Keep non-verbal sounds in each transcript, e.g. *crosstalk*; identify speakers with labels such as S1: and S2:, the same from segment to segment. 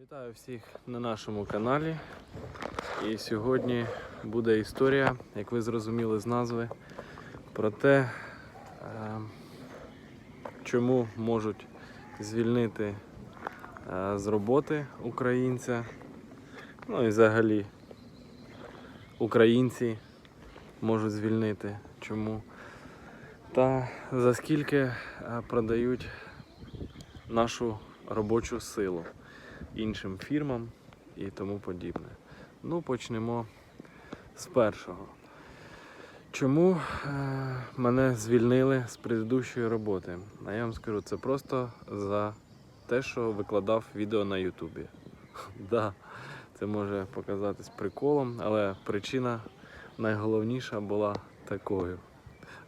S1: Вітаю всіх на нашому каналі. І сьогодні буде історія, як ви зрозуміли з назви, про те, е, чому можуть звільнити е, з роботи українця, ну і взагалі українці можуть звільнити. Чому? Та за скільки е, продають нашу робочу силу іншим фірмам і тому подібне. Ну, почнемо з першого. Чому е, мене звільнили з предыдущої роботи? А я вам скажу, це просто за те, що викладав відео на Ютубі. *laughs* да, це може показатись приколом, але причина найголовніша була такою.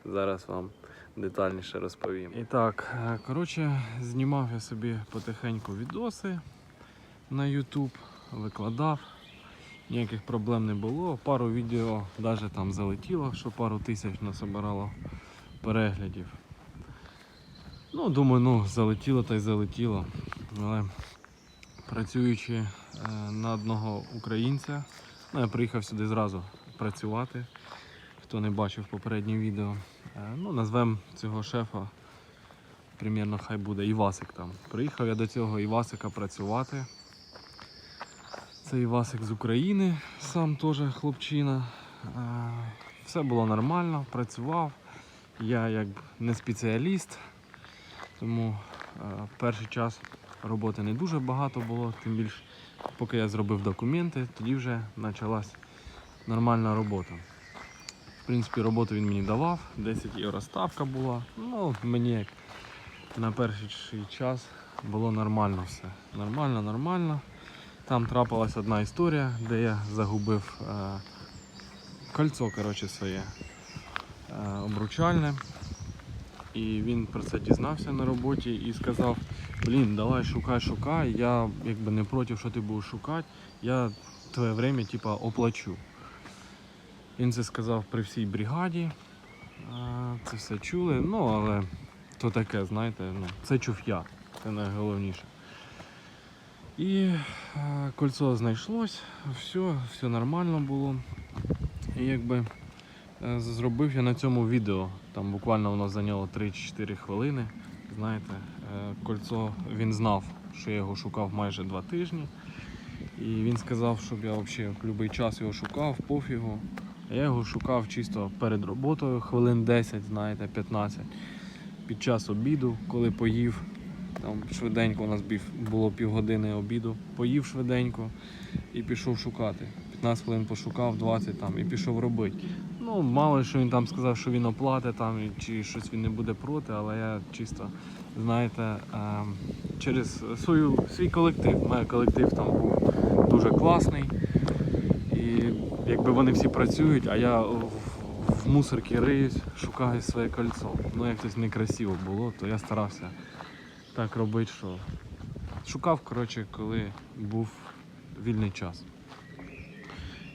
S1: Зараз вам детальніше розповім. І так, е, коротше, знімав я собі потихеньку відоси на YouTube, викладав. Ніяких проблем не було. Пару відео навіть там залетіло, що пару тисяч насобирало переглядів. Ну, думаю, ну, залетіло та й залетіло. Але працюючи е, на одного українця, ну, я приїхав сюди зразу працювати. Хто не бачив попереднє відео. Е, ну, назвемо цього шефа. Примірно хай буде Івасик там. Приїхав я до цього Івасика працювати. Це Івасик з України, сам теж хлопчина. Е, Все було нормально, працював. Я як не спеціаліст, тому е, перший час роботи не дуже багато було, тим більше, поки я зробив документи, тоді вже почалась нормальна робота. В принципі, роботу він мені давав, 10 євро ставка була. Ну, мені як на перший час було нормально все. Нормально, нормально. Там трапилась одна історія, де я загубив е, кольцо коротше, своє е, обручальне. І він про це дізнався на роботі і сказав: блін, давай шукай, шукай. Я якби не проти, що ти будеш шукати, я твоє время типа, оплачу. Він це сказав при всій бригаді. Е, Це все чули. Ну, але то таке, знаєте, ну, це чув я. Це найголовніше. І е, кольцо знайшлось, все, все нормально було. І якби е, зробив я на цьому відео. Там буквально воно зайняло 3-4 хвилини. Знаєте, е, кольцо він знав, що я його шукав майже два тижні. І він сказав, щоб я взагалі в будь-який час його шукав, пофігу. Я його шукав чисто перед роботою, хвилин 10, знаєте, 15. Під час обіду, коли поїв, там швиденько у нас було півгодини обіду, поїв швиденько і пішов шукати. 15 хвилин пошукав, 20 там і пішов робити. Ну, мало що він там сказав, що він оплатить там, чи щось він не буде проти, але я чисто, знаєте, ем, через свою, свій колектив. Мене колектив там був дуже класний. І якби вони всі працюють, а я в, мусорці риюсь, шукаю своє кольцо. Ну, як щось некрасиво було, то я старався так робити, що шукав, коротше, коли був вільний час.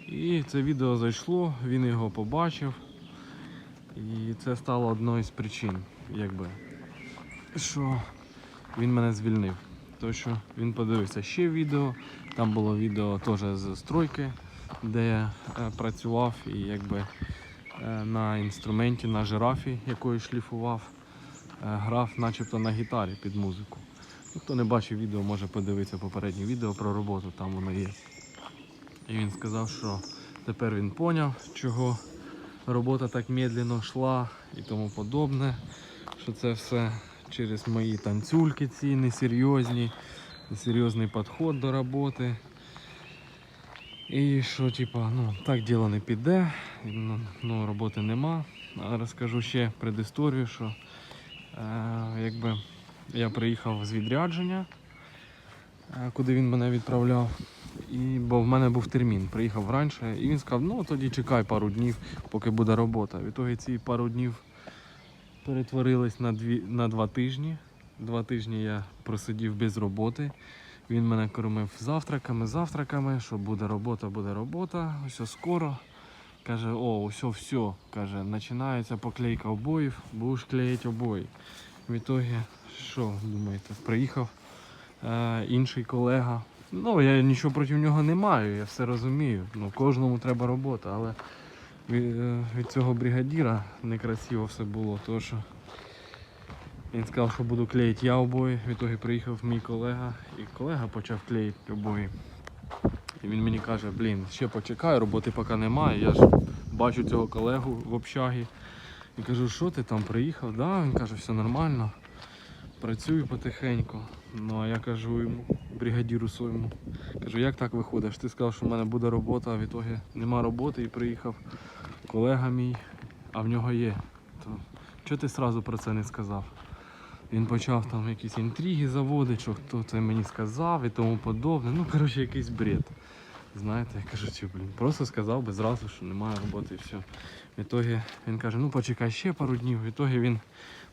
S1: І це відео зайшло, він його побачив. І це стало одною з причин, якби, що він мене звільнив. Тому що він подивився ще відео, там було відео теж з стройки, де я е, працював і якби е, на інструменті, на жирафі, якою шліфував, грав начебто на гітарі під музику. Хто не бачив відео, може подивитися попереднє відео про роботу, там воно є. І він сказав, що тепер він поняв, чого робота так медленно йшла і тому подобне. Що це все через мої танцюльки ці несерйозні, несерйозний підход до роботи. І що, типа, ну, так діло не піде, ну, ну, роботи нема. А розкажу ще предісторію, що е, якби я приїхав з відрядження, е, куди він мене відправляв. І, бо в мене був термін, приїхав раніше, і він сказав, ну тоді чекай пару днів, поки буде робота. Відтоді ці пару днів перетворились на, дві, на два тижні. Два тижні я просидів без роботи. Він мене кормив завтраками, завтраками, що буде робота, буде робота, все скоро. Каже, о, все, все. Каже, починається поклейка обоїв, будеш клеїти обої. В ітогі, що думаєте, приїхав е, інший колега Ну, я нічого проти нього не маю, я все розумію. Ну, кожному треба робота, але від, е, від цього бригадіра некрасиво все було, тому що він сказав, що буду клеїти я обої. В ітогі приїхав мій колега, і колега почав клеїти обої. І він мені каже, блін, ще почекай, роботи поки немає. Я ж бачу цього колегу в общагі. І кажу, що ти там приїхав? Да, він каже, все нормально. Працюю потихеньку. Ну а я кажу йому, бригадіру своєму, кажу, як так виходиш? Ти сказав, що в мене буде робота, а в ітогі нема роботи і приїхав колега мій, а в нього є. То чого ти одразу про це не сказав? Він почав там якісь інтриги заводити, що хто це мені сказав і тому подобне. Ну, коротше, якийсь бред. Знаєте, я кажу, чи, блін, просто сказав би зразу, що немає роботи і все. В ітогі він каже, ну почекай ще пару днів. В ітогі він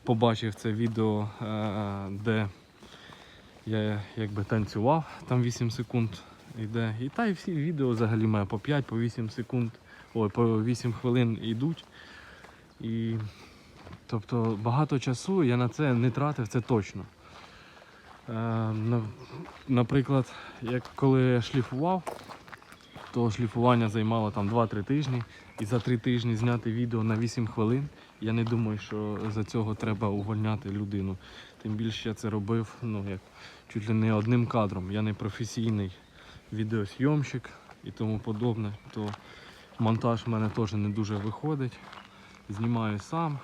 S1: побачив це відео, е, де я якби танцював, там 8 секунд йде. І та й всі відео взагалі має по 5, по 8 секунд, ой, по 8 хвилин йдуть. І тобто багато часу я на це не тратив, це точно. Е, наприклад, як коли я шліфував, то шліфування займало там 2-3 тижні. І за 3 тижні зняти відео на 8 хвилин. Я не думаю, що за цього треба увольняти людину. Тим більше я це робив ну, як, чуть ли не одним кадром. Я не професійний відеосйомщик і тому подобне. То монтаж в мене теж не дуже виходить. Знімаю сам,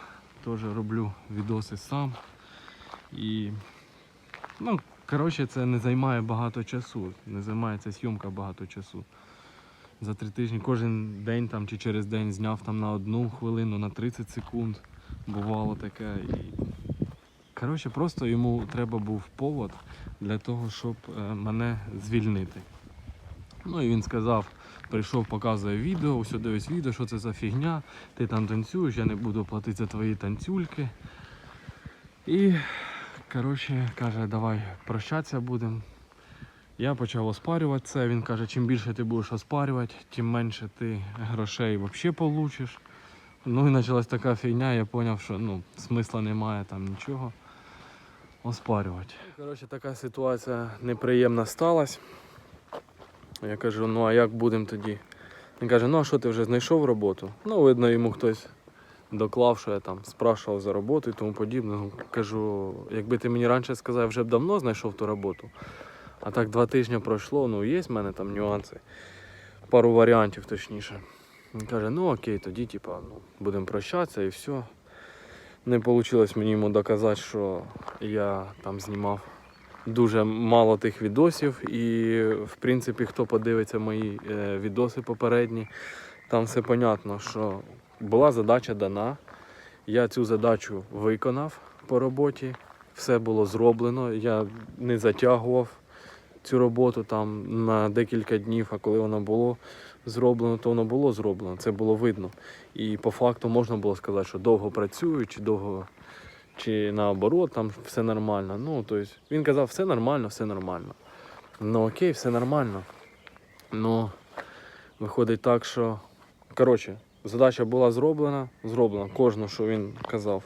S1: теж роблю відоси сам. І ну, коротше, це не займає багато часу. Не займає ця зйомка багато часу. За три тижні кожен день там чи через день зняв там на одну хвилину, на 30 секунд. Бувало таке. І... Коротше, просто йому треба був повод для того, щоб е, мене звільнити. Ну і він сказав, прийшов, показує відео, ось дивись відео, що це за фігня, ти там танцюєш, я не буду платити за твої танцюльки. І коротше, каже, давай прощатися будемо. Я почав оспарювати це. Він каже, чим більше ти будеш оспарювати, тим менше ти грошей взагалі получиш. Ну і почалась така фігня, я зрозумів, що ну, смисла немає там нічого оспарювати. Коротше, така ситуація неприємна сталася. Я кажу, ну а як будемо тоді? Він каже, ну а що ти вже знайшов роботу? Ну, видно, йому хтось доклав, що я там спрашував за роботу і тому подібне. Ну, Кажу, якби ти мені раніше сказав, вже б давно знайшов ту роботу. А так два тижні пройшло, ну є в мене там нюанси. Пару варіантів точніше. Він каже, ну окей, тоді типа, ну, будемо прощатися і все. Не вийшло мені йому доказати, що я там знімав дуже мало тих відосів. І в принципі, хто подивиться мої е, відоси попередні, там все понятно, що була задача дана. Я цю задачу виконав по роботі, все було зроблено. Я не затягував цю роботу там на декілька днів, а коли воно було зроблено, то воно було зроблено. Це було видно. І по факту можна було сказати, що довго працюю, чи довго, чи наоборот, там все нормально. Ну, тобто він казав, все нормально, все нормально. Ну окей, все нормально. Ну, виходить так, що. Коротше, задача була зроблена, зроблена, кожну, що він казав.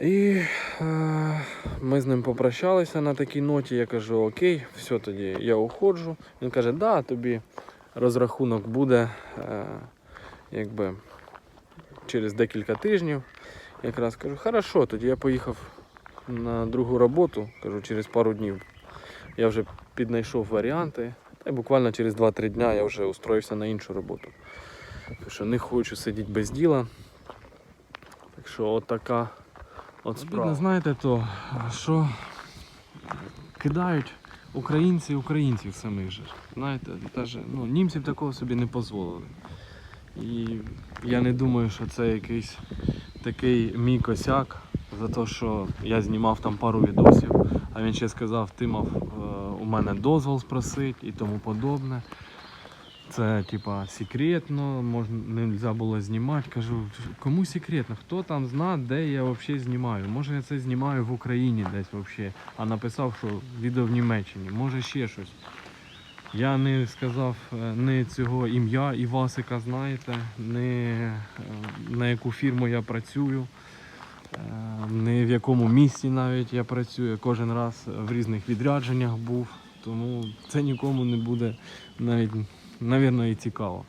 S1: І е, ми з ним попрощалися на такій ноті. Я кажу, окей, все тоді я уходжу. Він каже, да, тобі розрахунок буде е, якби через декілька тижнів. Якраз кажу, хорошо, тоді я поїхав на другу роботу, кажу, через пару днів. Я вже піднайшов варіанти. Та й буквально через 2-3 дня я вже устроївся на іншу роботу. Тому що не хочу сидіти без діла. Так що от от справа. знаєте то, що кидають українці українців самих же. Знаєте, даже, ну, німців такого собі не дозволили. І я не думаю, що це якийсь такий мій косяк за те, що я знімав там пару відосів, а він ще сказав, ти мав е, у мене дозвол спросити і тому подобне. Це типа секретно, можна не можна було знімати. Кажу, кому секретно? Хто там зна, де я взагалі знімаю? Може я це знімаю в Україні десь взагалі, а написав, що відео в Німеччині, може ще щось. Я не сказав е, не цього ім'я Івасика, знаєте, не е, на яку фірму я працюю, е, не в якому місці навіть я працюю. Кожен раз в різних відрядженнях був. тому це нікому не буде навіть, навірно, і цікаво,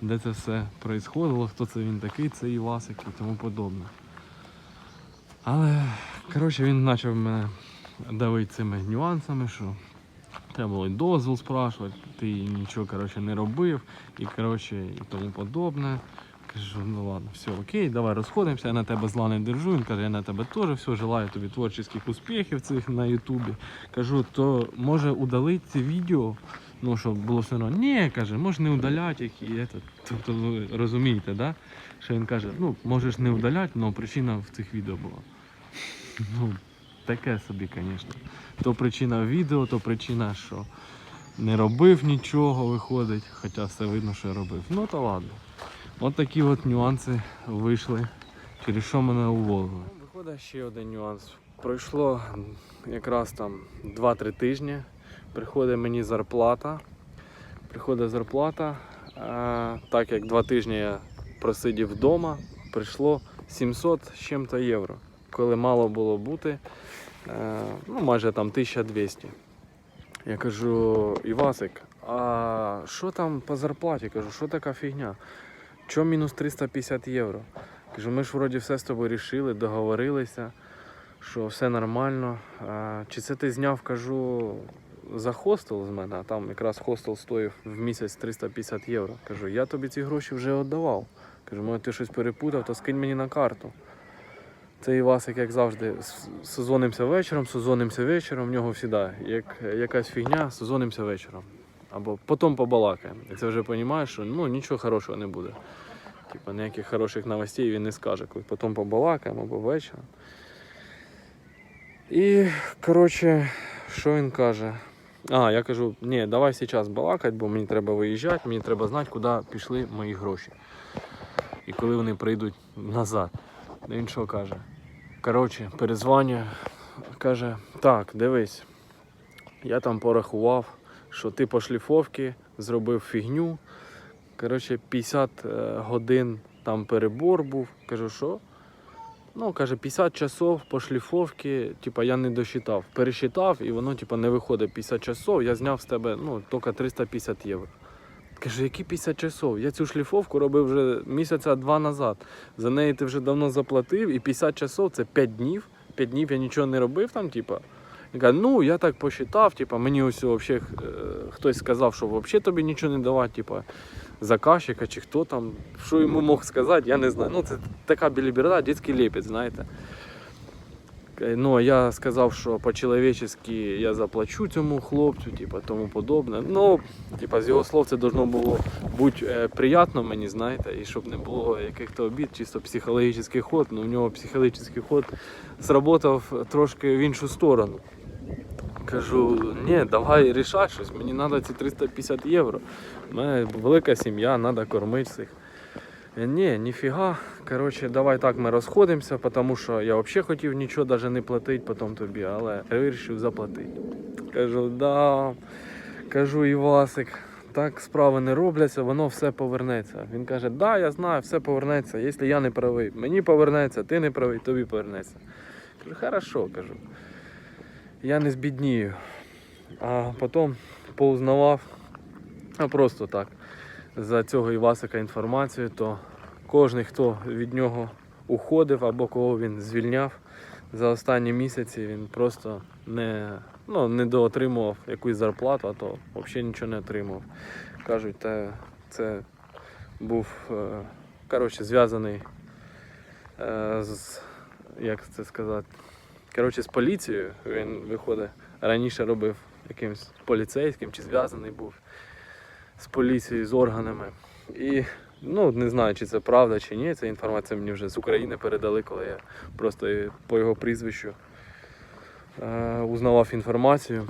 S1: де це все происходило, хто це він такий, це Івасик і тому подобне. Але, коротше, він почав мене давити цими нюансами, що треба було й дозвіл спрашувати, ти нічого коротше, не робив, і, коротше, і тому подобне. Кажу, ну ладно, все окей, давай розходимося, я на тебе зла не держу. Він каже, я на тебе теж все, желаю тобі творчих успіхів цих на Ютубі. Кажу, то може удалити ці відео, ну щоб було все одно. Ні, каже, може не удаляти їх і це. Тобто ви розумієте, да? Що він каже, ну можеш не удаляти, але причина в цих відео була. Ну, таке собі, звісно. То причина відео, то причина, що не робив нічого, виходить, хоча все видно, що я робив. Ну то ладно. От такі от нюанси вийшли, через що мене уволили. Виходить ще один нюанс. Пройшло якраз там 2-3 тижні. Приходить мені зарплата. Приходить зарплата. Так як 2 тижні я просидів вдома, прийшло 700 з чим-то євро. Коли мало було бути, е, ну майже там 1200. Я кажу, Івасик, а що там по зарплаті? Кажу, що така фігня? Чому мінус 350 євро? Кажу, ми ж вроді все з тобою рішили, договорилися, що все нормально. А, чи це ти зняв, кажу, за хостел з мене, а там якраз хостел стоїв в місяць 350 євро. Кажу, я тобі ці гроші вже віддавав. Кажу, може ти щось перепутав, то скинь мені на карту. Це Івасик, як завжди, с- сезонимося вечором, сезонимося вечором, в нього завжди як якась фігня, сезонимося вечором. Або потім побалакаємо. І це вже розумієш, що ну, нічого хорошого не буде. Типа ніяких хороших новостей він не скаже, коли потім побалакаємо або вечором. І, коротше, що він каже? А, я кажу, ні, давай зараз балакати, бо мені треба виїжджати, мені треба знати, куди пішли мої гроші. І коли вони прийдуть назад. Він що каже? Коротше, перезвонює, каже, так, дивись, я там порахував, що ти по шліфовці зробив фігню. Коротше, 50 е, годин там перебор був. Кажу, що? Ну, каже, 50 часов по шліфовці, типа я не досчитав. Пересчитав і воно типа, не виходить 50 часов, я зняв з тебе ну, тільки 350 євро. Кажу, які 50 часов? Я цю шліфовку робив вже місяця два назад. За неї ти вже давно заплатив, і 50 часов це 5 днів. 5 днів я нічого не робив там, типа. Він каже, ну я так посчитав, типа, мені ось вообще, е, хтось сказав, що взагалі тобі нічого не давати, типа, заказчика чи хто там, що йому мог сказати, я не знаю. Ну, це така біліберда, дитячий лепець, знаєте. Ну, я сказав, що по-чоловічески я заплачу цьому хлопцю, типа, тому подобне. Ну, типа, з його слов це должно було бути е, приємно мені, знаєте, і щоб не було яких-то обід, чисто психологічний ход. Ну, у нього психологічний ход сработав трошки в іншу сторону. Кажу, ні, давай рішати щось, мені треба ці 350 євро. У мене велика сім'я, треба кормити всіх. Ні, ніфіга. Коротше, давай так ми розходимося, тому що я взагалі хотів нічого навіть не платити потім тобі, але вирішив заплатити. Кажу, да. Кажу, Івасик, так справи не робляться, воно все повернеться. Він каже, да, я знаю, все повернеться. Якщо я не правий, мені повернеться, ти не правий, тобі повернеться. Кажу, хорошо, кажу. Я не збіднію. А потім поузнавав, а просто так, за цього Івасика інформацію, то кожен, хто від нього уходив або кого він звільняв за останні місяці, він просто не, ну, не доотримував якусь зарплату, а то взагалі нічого не отримував. Кажуть, та це був е, коротше, зв'язаний е, з, як це сказати, коротше, з поліцією. Він виходить, раніше робив якимось поліцейським чи зв'язаний був з поліцією, з органами. І ну, не знаю, чи це правда, чи ні. Ця інформація мені вже з України передали, коли я просто по його прізвищу е, узнавав інформацію.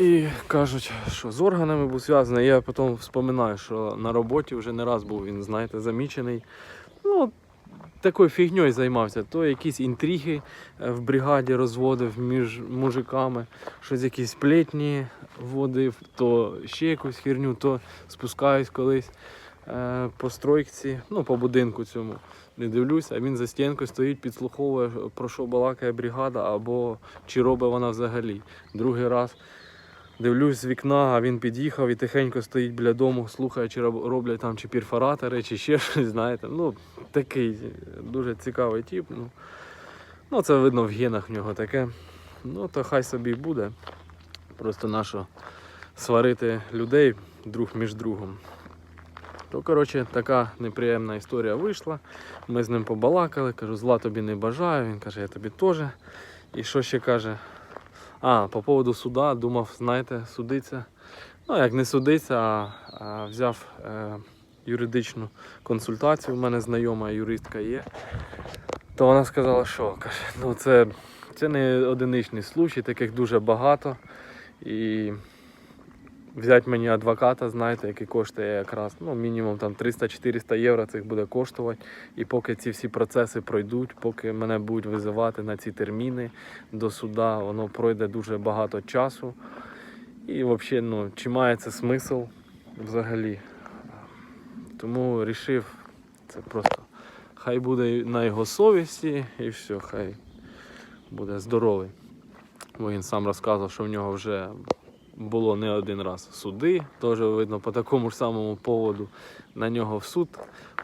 S1: І кажуть, що з органами був зв'язаний. Я потім вспоминаю, що на роботі вже не раз був він, знаєте, замічений. Ну, такою фігньою займався. То якісь інтриги е, в бригаді розводив між мужиками, щось якісь сплетні вводив, то ще якусь херню, то спускаюсь колись е, по стройці, ну, по будинку цьому. Не дивлюся, а він за стінкою стоїть, підслуховує, про що балакає бригада, або чи робить вона взагалі. Другий раз Дивлюсь з вікна, а він під'їхав і тихенько стоїть біля дому, слухає, чи роблять там чи перфоратори, чи ще *laughs* щось, знаєте. Ну, такий дуже цікавий тип. Ну, ну це видно в генах в нього таке. Ну, то хай собі буде. Просто нащо сварити людей друг між другом. То, коротше, така неприємна історія вийшла. Ми з ним побалакали, кажу, зла тобі не бажаю. Він каже, я тобі теж. І що ще каже? А, по поводу суда, думав, знаєте, судиться. Ну, як не судиться, а, а взяв е, юридичну консультацію. У мене знайома юристка є. То вона сказала, що каже, ну це, це не одиничний случай, таких дуже багато. І взяти мені адвоката, знаєте, який коштує якраз ну, мінімум там 300-400 євро цих буде коштувати. І поки ці всі процеси пройдуть, поки мене будуть визивати на ці терміни до суда, воно пройде дуже багато часу. І взагалі, ну, чи має це смисл взагалі. Тому вирішив, це просто хай буде на його совісті і все, хай буде здоровий. Бо він сам розказував, що в нього вже було не один раз суди, теж видно по такому ж самому поводу на нього в суд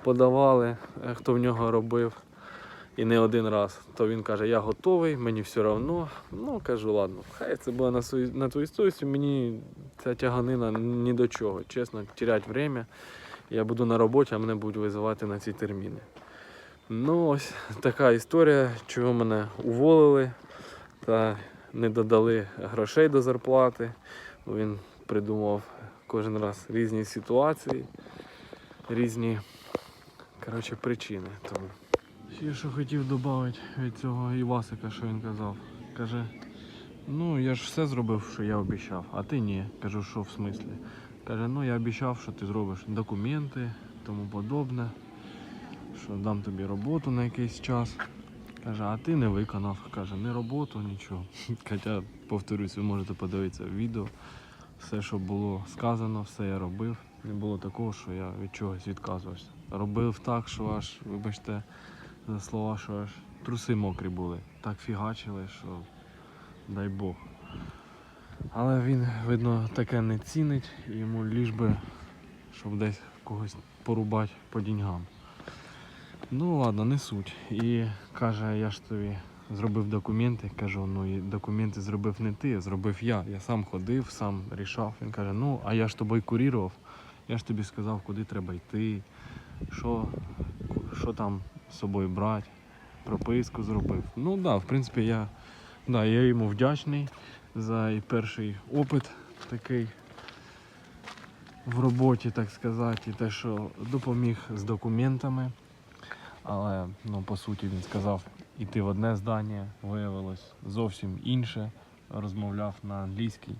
S1: подавали, е, хто в нього робив. І не один раз. То він каже, я готовий, мені все одно. Ну, кажу, ладно, хай це буде на, свою, на твою совісті, мені ця тяганина ні до чого. Чесно, терять время. Я буду на роботі, а мене будуть визивати на ці терміни. Ну, ось така історія, чого мене уволили та не додали грошей до зарплати. Він придумав кожен раз різні ситуації, різні коротше, причини. Тому. Ще що хотів додати від цього Івасика, що він казав. Каже, ну я ж все зробив, що я обіцяв, а ти ні. Кажу, що в смислі? Каже, ну я обіцяв, що ти зробиш документи, тому подобне, що дам тобі роботу на якийсь час. Каже, а ти не виконав. Каже, не роботу, нічого. *laughs* Хоча, повторюсь, ви можете подивитися відео. Все, що було сказано, все я робив. Не було такого, що я від чогось відказувався. Робив так, що аж, вибачте, за слова, що аж труси мокрі були. Так фігачили, що дай Бог. Але він, видно, таке не цінить, йому ліж би, щоб десь когось порубати по деньгам. Ну ладно, не суть. І каже, я ж тобі зробив документи. Кажу, ну і документи зробив не ти, зробив я. Я сам ходив, сам рішав. Він каже, ну а я ж тобою курірував. Я ж тобі сказав, куди треба йти, що, що там з собою брати, прописку зробив. Ну так, да, в принципі, я, да, я йому вдячний за перший опит такий в роботі, так сказати, і те, що допоміг з документами. Але ну, по суті він сказав іти в одне здання, виявилось зовсім інше. Розмовляв на англійській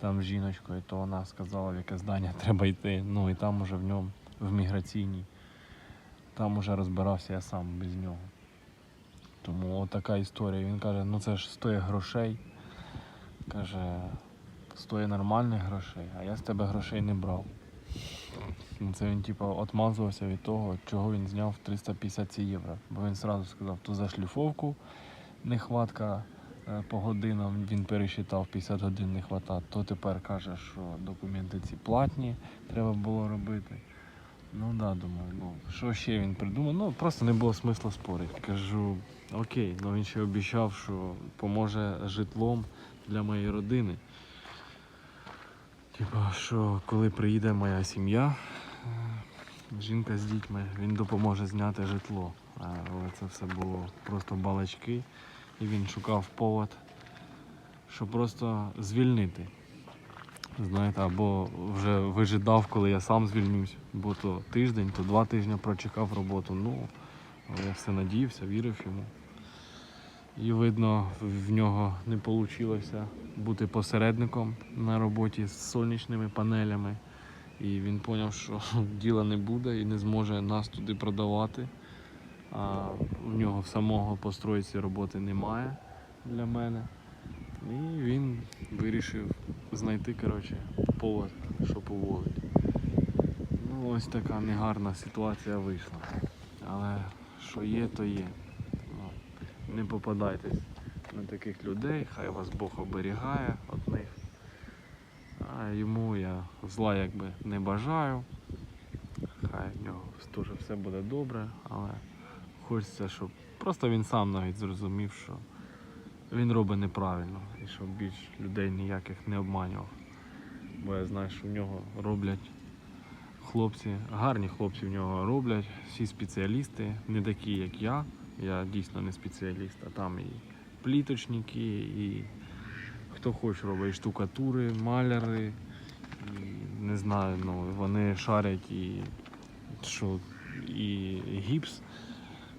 S1: там з жіночкою, то вона сказала, в яке здання *laughs* треба йти. Ну і там уже в ньому, в міграційній, там уже розбирався я сам без нього. Тому така історія. Він каже, ну це ж стоїть грошей. Каже, стоїть нормальних грошей, а я з тебе грошей не брав. Ну, Це він типу отмазувався від того, чого він зняв 350 євро. Бо він одразу сказав, то за шліфовку нехватка е, по годинам, він пересчитав 50 годин не хватає, то тепер каже, що документи ці платні, треба було робити. Ну да, думаю, ну що ще він придумав? Ну просто не було смисла спорити. Кажу, окей, ну він ще обіцяв, що поможе житлом для моєї родини. Типа, що коли приїде моя сім'я, е, жінка з дітьми, він допоможе зняти житло. Але це все було просто балачки. І він шукав повод, щоб просто звільнити. Знаєте, або вже вижидав, коли я сам звільнюсь, бо то тиждень, то два тижні прочекав роботу. Ну, я все надіявся, вірив йому. І видно, в нього не вийшло бути посередником на роботі з сонячними панелями. І він зрозумів, що *laughs* діла не буде і не зможе нас туди продавати. А в нього в самого по стройці роботи немає для мене. І він вирішив знайти коротше, повод, щоб уволити. Ну, ось така негарна ситуація вийшла. Але що є, то є. Не попадайтесь на таких людей, хай вас Бог оберігає від них. А йому я зла якби не бажаю. Хай в нього теж все буде добре, але хочеться, щоб просто він сам навіть зрозумів, що він робить неправильно і щоб більш людей ніяких не обманював. Бо я знаю, що в нього роблять хлопці, гарні хлопці в нього роблять, всі спеціалісти, не такі, як я. Я дійсно не спеціаліст, а там і пліточники, і хто хоче робить, штукатури, маляри, і не знаю, ну вони шарять і що, і гіпс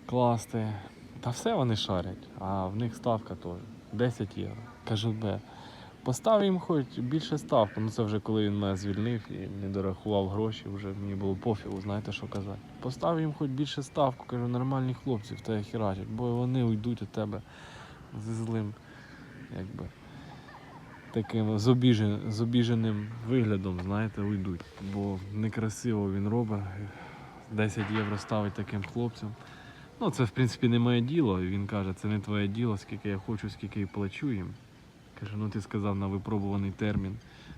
S1: класти. Та все вони шарять, а в них ставка теж 10 євро. Кажу, бе, постав їм хоч більше ставку. Ну це вже коли він мене звільнив і не дорахував гроші, вже мені було пофігу, знаєте, що казати. Постав їм хоч більше ставку, кажу, нормальні хлопці в тебе херачать, бо вони уйдуть у тебе зі злим, якби. Таким з, обіжен, з обіженим виглядом, знаєте, уйдуть. Бо некрасиво він робить. 10 євро ставить таким хлопцям. Ну, це в принципі не моє діло. Він каже, це не твоє діло, скільки я хочу, скільки і плачу їм. Каже, ну ти сказав на випробуваний термін.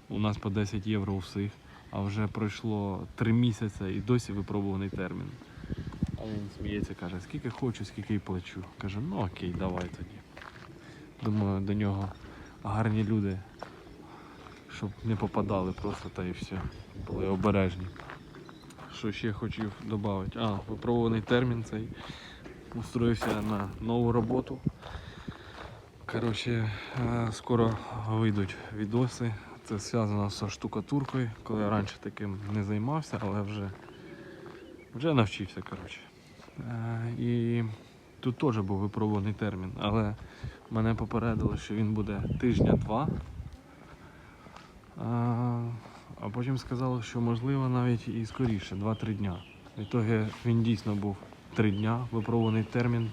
S1: У нас по 10 євро у всіх, а вже пройшло 3 місяці і досі випробуваний термін. А він сміється, каже, скільки хочу, скільки і плачу. Каже, ну окей, давай тоді. Думаю, до нього гарні люди, щоб не попадали просто та і все. Були обережні. Що ще хотів додати? А, випробуваний термін цей. Устроївся на нову роботу. Коротше, е, скоро вийдуть відоси. Це зв'язано зі штукатуркою, коли я раніше таким не займався, але вже, вже навчився. Коротше. Е, І тут теж був випробуваний термін, але мене попередили, що він буде тижня-два. А, а потім сказали, що можливо навіть і скоріше, 2-3 дня. В ітогі він дійсно був 3 дня, випробуваний термін,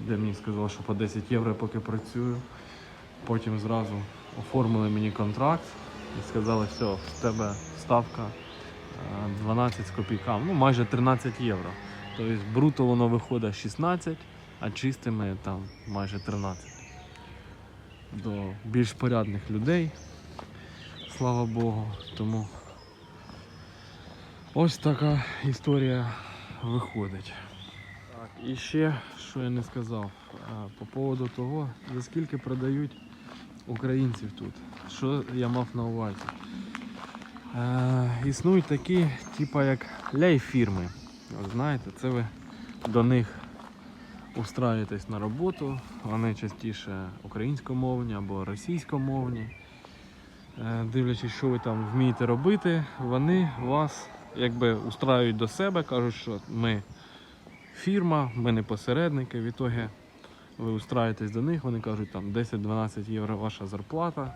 S1: де мені сказали, що по 10 євро поки працюю. Потім зразу оформили мені контракт і сказали, все, в тебе ставка е, 12 з копійками, ну майже 13 євро. Тобто бруто воно виходить 16, а чистими там майже 13. До більш порядних людей слава Богу. Тому ось така історія виходить. Так, і ще, що я не сказав, по поводу того, за скільки продають українців тут. Що я мав на увазі? Е, існують такі, типа як ляй-фірми. Знаєте, це ви до них устраєтесь на роботу, вони частіше українськомовні або російськомовні. Е, дивлячись, що ви там вмієте робити, вони вас якби устраюють до себе, кажуть, що ми фірма, ми не посередники. В ітогі ви устраєтесь до них, вони кажуть, там 10-12 євро ваша зарплата.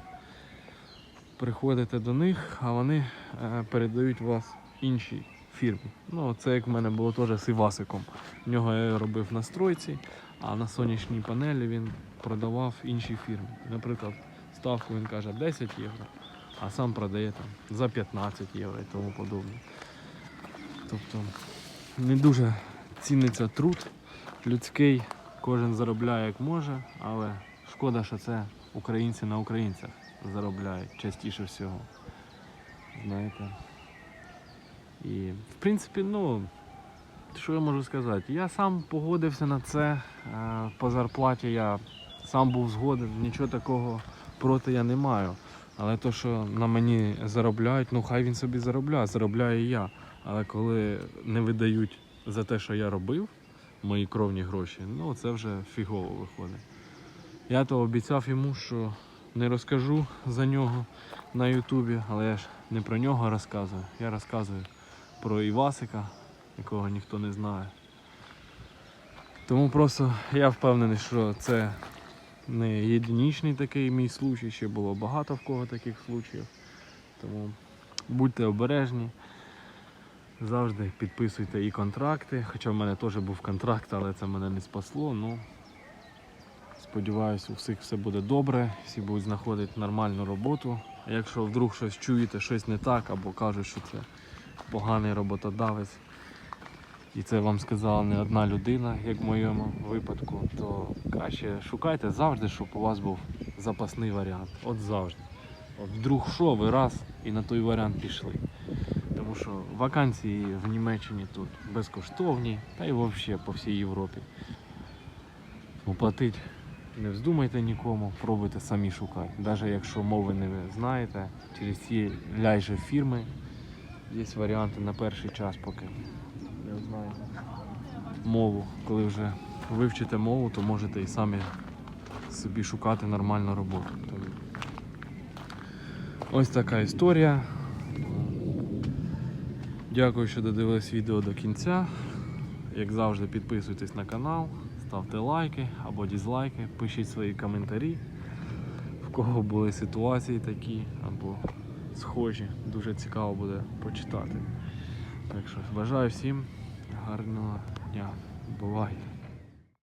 S1: Приходите до них, а вони е, передають вас іншій фірмі. Ну, це як в мене було теж з Івасиком. В нього я робив на стройці, а на сонячній панелі він продавав іншій фірмі. Наприклад, ставку він каже 10 євро, а сам продає там за 15 євро і тому подобне. Тобто не дуже ціниться труд людський, кожен заробляє як може, але шкода, що це українці на українцях заробляють частіше всього. Знаєте. І в принципі, ну, що я можу сказати? Я сам погодився на це. е, По зарплаті я сам був згоден, нічого такого проти я не маю. Але то, що на мені заробляють, ну хай він собі заробляє, заробляю і я. Але коли не видають за те, що я робив, мої кровні гроші, ну це вже фігово виходить. Я то обіцяв йому, що не розкажу за нього на Ютубі, але я ж не про нього розказую. Я розказую про Івасика, якого ніхто не знає. Тому просто я впевнений, що це не єдинічний такий мій случай, ще було багато в кого таких случаїв. Тому будьте обережні. Завжди підписуйте і контракти. Хоча в мене теж був контракт, але це мене не спасло. Ну, сподіваюся, у всіх все буде добре, всі будуть знаходити нормальну роботу. А якщо вдруг щось чуєте, щось не так, або кажуть, що це поганий роботодавець, і це вам сказала не одна людина, як в моєму випадку, то краще шукайте завжди, щоб у вас був запасний варіант. От завжди. От вдруг що, ви раз і на той варіант пішли. Тому що вакансії в Німеччині тут безкоштовні, та й взагалі по всій Європі. Оплатити не вздумайте нікому, пробуйте самі шукати. Навіть якщо мови не знаєте, через ці ляйже фірми є варіанти на перший час, поки не знаєте мову. Коли вже вивчите мову, то можете і самі собі шукати нормальну роботу. Ось така історія. Дякую, що додивились відео до кінця. Як завжди, підписуйтесь на канал, ставте лайки або дізлайки, пишіть свої коментарі, в кого були ситуації такі або схожі. Дуже цікаво буде почитати. Так що бажаю всім гарного дня. Бувай!